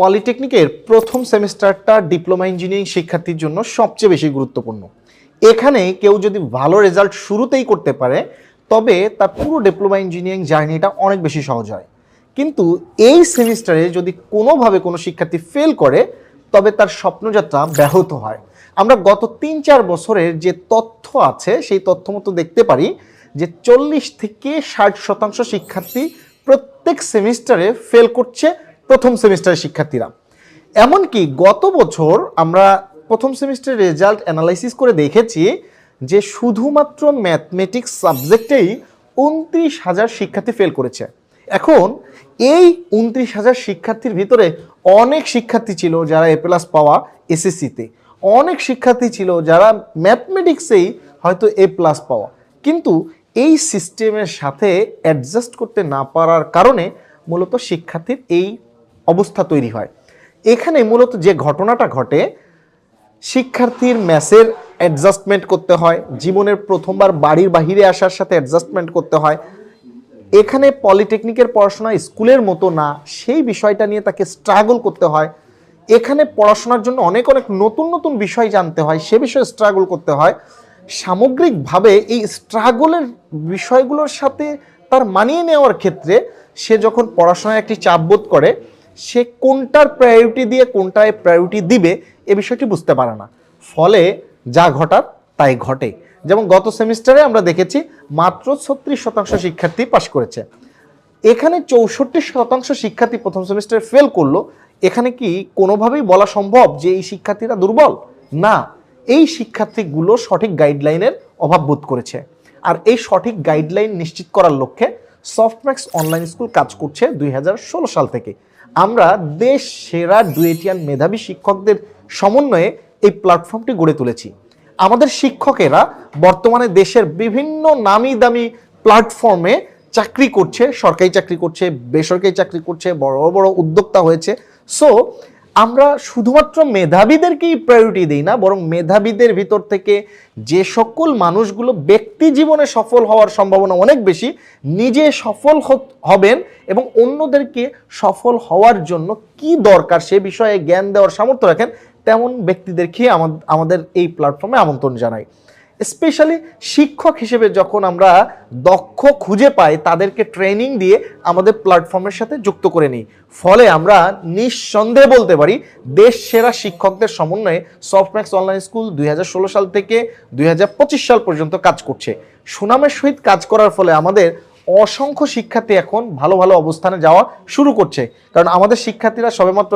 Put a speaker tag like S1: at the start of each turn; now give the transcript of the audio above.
S1: পলিটেকনিকের প্রথম সেমিস্টারটা diploma engineering শিক্ষার্থীর জন্য সবচেয়ে বেশি গুরুত্বপূর্ণ। এখানে কেউ যদি ভালো রেজাল্ট শুরুতেই করতে পারে, তবে তার পুরো ডিপ্লোমা ইঞ্জিনিয়ারিং জার্নিটা অনেক বেশি সহজ হয়। কিন্তু এই সেমিস্টারে যদি কোনোভাবে কোনো শিক্ষার্থী ফেল করে, তবে তার স্বপ্নযাত্রা ব্যাহত হয়। আমরা গত তিন চার বছরের যে তথ্য আছে, সেই তথ্য মতো দেখতে পারি যে চল্লিশ থেকে ষাট শতাংশ শিক্ষার্থী প্রত্যেক সেমিস্টারে ফেল করছে প্রথম সেমিস্টারের শিক্ষার্থীরা। এমনকি গত বছর আমরা প্রথম সেমিস্টারের রেজাল্ট অ্যানালাইসিস করে দেখেছি যে শুধুমাত্র ম্যাথমেটিক্স সাবজেক্টেই উনত্রিশ হাজার শিক্ষার্থী ফেল করেছে। এখন এই উনত্রিশ হাজার শিক্ষার্থীর ভিতরে অনেক শিক্ষার্থী ছিল যারা এ প্লাস পাওয়া এসএসসিতে অনেক শিক্ষার্থী ছিল যারা ম্যাথমেটিক্সেই হয়তো এ প্লাস পাওয়া। কিন্তু এই সিস্টেমের সাথে অ্যাডজাস্ট করতে না পারার কারণে মূলত শিক্ষার্থীর এই অবস্থা তৈরি হয়। এখানে মূলত যে ঘটনাটা ঘটে, শিক্ষার্থীর ম্যাসের অ্যাডজাস্টমেন্ট করতে হয়, জীবনের প্রথমবার বাড়ির বাহিরে আসার সাথে অ্যাডজাস্টমেন্ট করতে হয়। এখানে পলিটেকনিকের পড়াশোনা স্কুলের মতো না, সেই বিষয়টা নিয়ে তাকে স্ট্রাগল করতে হয়। এখানে পড়াশোনার জন্য অনেক অনেক নতুন নতুন বিষয় জানতে হয়, সে বিষয়ে স্ট্রাগল করতে হয়। সামগ্রিকভাবে এই স্ট্রাগলের বিষয়গুলোর সাথে তার মানিয়ে নেওয়ার ক্ষেত্রে সে যখন পড়াশোনায় একটি চাপ বোধ করে সে কোনটার প্রায়োরিটি দিয়ে কোনটায় প্রায়োরিটি দিবে, এ বিষয়টি বুঝতে পারে না। ফলে যা ঘটার, তাই ঘটে। যেমন গত সেমিস্টারে আমরা দেখেছি মাত্র ছত্রিশ শতাংশ শিক্ষার্থী পাশ করেছে। এখানে চৌষট্টি শতাংশ শিক্ষার্থী প্রথম সেমিস্টারে ফেল করল। এখানে কি কোনোভাবেই বলা সম্ভব যে এই শিক্ষার্থীরা দুর্বল? না, এই শিক্ষার্থীগুলো সঠিক গাইডলাইনের অভাব বোধ করেছে। আর এই সঠিক গাইডলাইন নিশ্চিত করার লক্ষ্যে সফটম্যাক্স অনলাইন স্কুল কাজ করছে দুই হাজার ষোলো সাল থেকে। আমরা দেশ সেরা ডুয়েটিয়ান মেধাবী শিক্ষকদের সমন্বয়ে এই প্ল্যাটফর্মটি গড়ে তুলেছি। আমাদের শিক্ষকেরা বর্তমানে দেশের বিভিন্ন নামি দামি প্ল্যাটফর্মে চাকরি করছে, সরকারি চাকরি করছে, বেসরকারি চাকরি করছে, বড় বড় উদ্যোক্তা হয়েছে। সো আমরা শুধুমাত্র মেধাবীদেরকেই প্রায়োরিটি দিই না, বরং মেধাবীদের ভিতর থেকে যে সকল মানুষগুলো ব্যক্তি জীবনে সফল হওয়ার সম্ভাবনা অনেক বেশি, নিজে সফল হবেন এবং অন্যদেরকে সফল হওয়ার জন্য কি দরকার সে বিষয়ে জ্ঞান দেওয়ার সামর্থ্য রাখেন, তেমন ব্যক্তিদেরকে আমা- আমাদের এই প্ল্যাটফর্মে আমন্ত্রণ জানাই। স্পেশালি শিক্ষক হিসেবে যখন আমরা দক্ষ খুঁজে পাই, তাদেরকে ট্রেনিং দিয়ে আমাদের প্ল্যাটফর্মের সাথে যুক্ত করে নিই। ফলে আমরা নিঃসন্দেহে বলতে পারি দেশ সেরা শিক্ষকদের সমন্বয়ে সফটম্যাক্স অনলাইন স্কুল দুই হাজার ষোলো সাল থেকে দুই হাজার পঁচিশ সাল পর্যন্ত কাজ করছে। সুনামের সহিত কাজ করার ফলে আমাদের অসংখ্য শিক্ষার্থী এখন ভালো ভালো অবস্থানে যাওয়া শুরু করছে। কারণ আমাদের শিক্ষার্থীরা সবেমাত্র